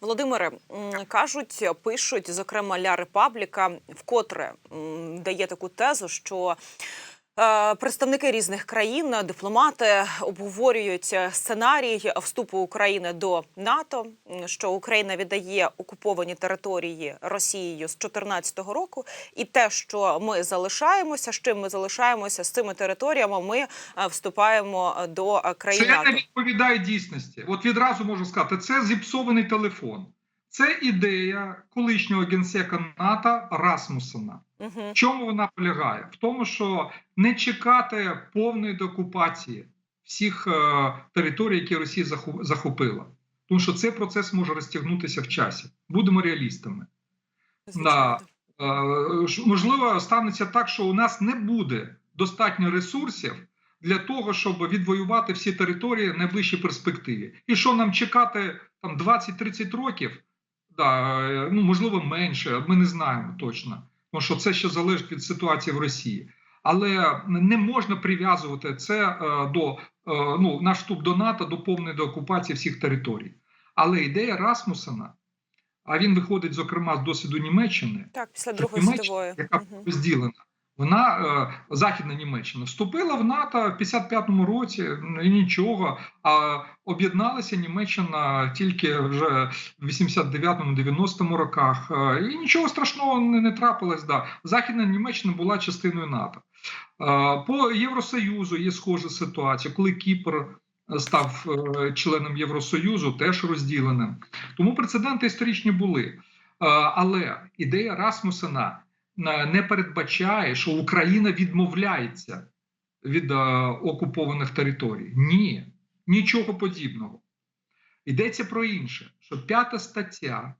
Володимире кажуть, пишуть, зокрема Ля Репабліка, вкотре дає таку тезу, що представники різних країн, дипломати обговорюють сценарій вступу України до НАТО, що Україна віддає окуповані території Росією з 2014 року, і те, що ми залишаємося, з чим ми залишаємося з цими територіями, ми е, вступаємо до е, країн Це не відповідає дійсності. От відразу можу сказати, це зіпсований телефон. Це ідея колишнього генсека НАТО Расмусена. Угу. В чому вона полягає? В тому, що не чекати повної деокупації всіх е, територій, які Росія захопила. Тому що цей процес може розтягнутися в часі. Будемо реалістами. Да. Е, можливо, станеться так, що у нас не буде достатньо ресурсів для того, щоб відвоювати всі території в найближчій перспективі. І що нам чекати там 20-30 років? Да, е, ну можливо, менше. Ми не знаємо точно, тому що це ще залежить від ситуації в Росії. Але не можна прив'язувати це е, до е, ну, наш вступ до НАТО до повної деокупації всіх територій. Але ідея Расмусена, а він виходить, зокрема, з досвіду Німеччини, Так, після Другої світової. яка розділена, вона е, західна Німеччина вступила в НАТО в 55-му році і нічого. А об'єдналася Німеччина тільки вже в 89-му, 90-му роках. Е, і нічого страшного не, не трапилось. Да. Західна Німеччина була частиною НАТО. Е, по Євросоюзу є схожа ситуація, коли Кіпр. Став членом Євросоюзу, теж розділеним. Тому прецеденти історичні були. Але ідея Расмусена не передбачає, що Україна відмовляється від е, окупованих територій. Ні, нічого подібного. Йдеться про інше: що п'ята стаття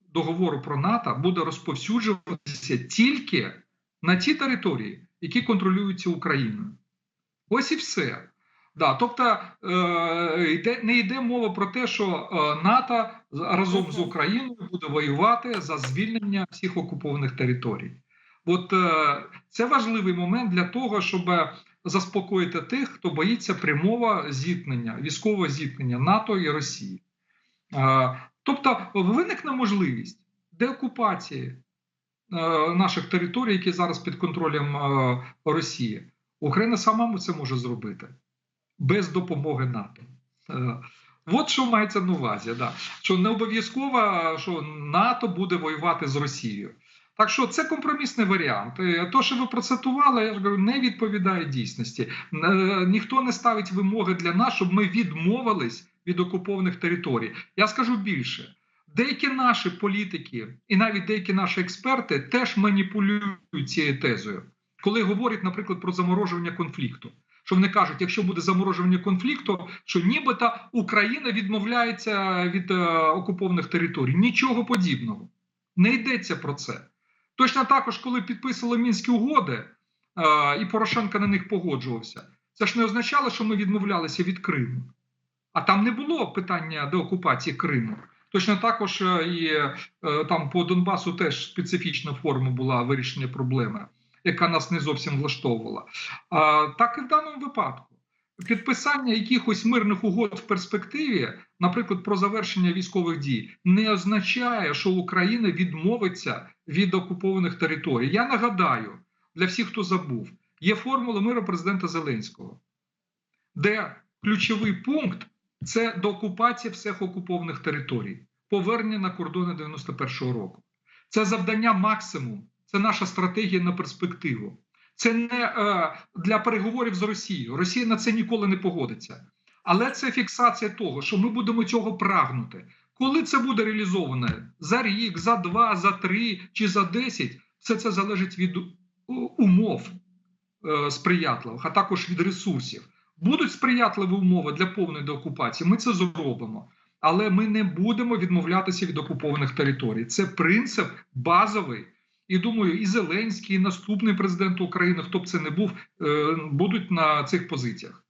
договору про НАТО буде розповсюджуватися тільки на ті території, які контролюються Україною. Ось і все. Да, тобто е, йде, не йде мова про те, що е, НАТО разом з Україною буде воювати за звільнення всіх окупованих територій. От е, це важливий момент для того, щоб заспокоїти тих, хто боїться прямого зіткнення, військового зіткнення НАТО і Росії. Тобто виникне можливість деокупації наших територій, які зараз під контролем Росії. Україна сама це може зробити без допомоги НАТО. Е, От що мається на увазі, да. що не обов'язково, що НАТО буде воювати з Росією. Так що це компромісний варіант. Е, То, що ви процитували, я ж говорю, не відповідає дійсності. Е, Ніхто не ставить вимоги для нас, щоб ми відмовились від окупованих територій. Я скажу більше. Деякі наші політики і навіть деякі наші експерти теж маніпулюють цією тезою, коли говорять, наприклад, про заморожування конфлікту. Що вони кажуть, якщо буде заморожування конфлікту, що нібито Україна відмовляється від е, окупованих територій. Нічого подібного. Не йдеться про це. Точно також, коли підписували мінські угоди, е, і Порошенко на них погоджувався, це ж не означало, що ми відмовлялися від Криму. А там не було питання деокупації Криму. Точно також е, і е, там по Донбасу теж специфічна форма була вирішення проблеми, яка нас не зовсім влаштовувала. А, так і в даному випадку. Підписання якихось мирних угод в перспективі, наприклад, про завершення військових дій, не означає, що Україна відмовиться від окупованих територій. Я нагадаю для всіх, хто забув, є формула миру президента Зеленського, де ключовий пункт це деокупація всіх окупованих територій, повернення на кордони 91-го року. Це завдання максимум, це наша стратегія на перспективу. Це не е, для переговорів з Росією. Росія на це ніколи не погодиться. Але це фіксація того, що ми будемо цього прагнути. Коли це буде реалізовано за рік, за два, за три чи за десять, все це залежить від умов е, сприятливих, а також від ресурсів. Будуть сприятливі умови для повної деокупації, ми це зробимо. Але ми не будемо відмовлятися від окупованих територій. Це принцип базовий. І думаю, і Зеленський, і наступний президент України, хто б це не був, е, будуть на цих позиціях.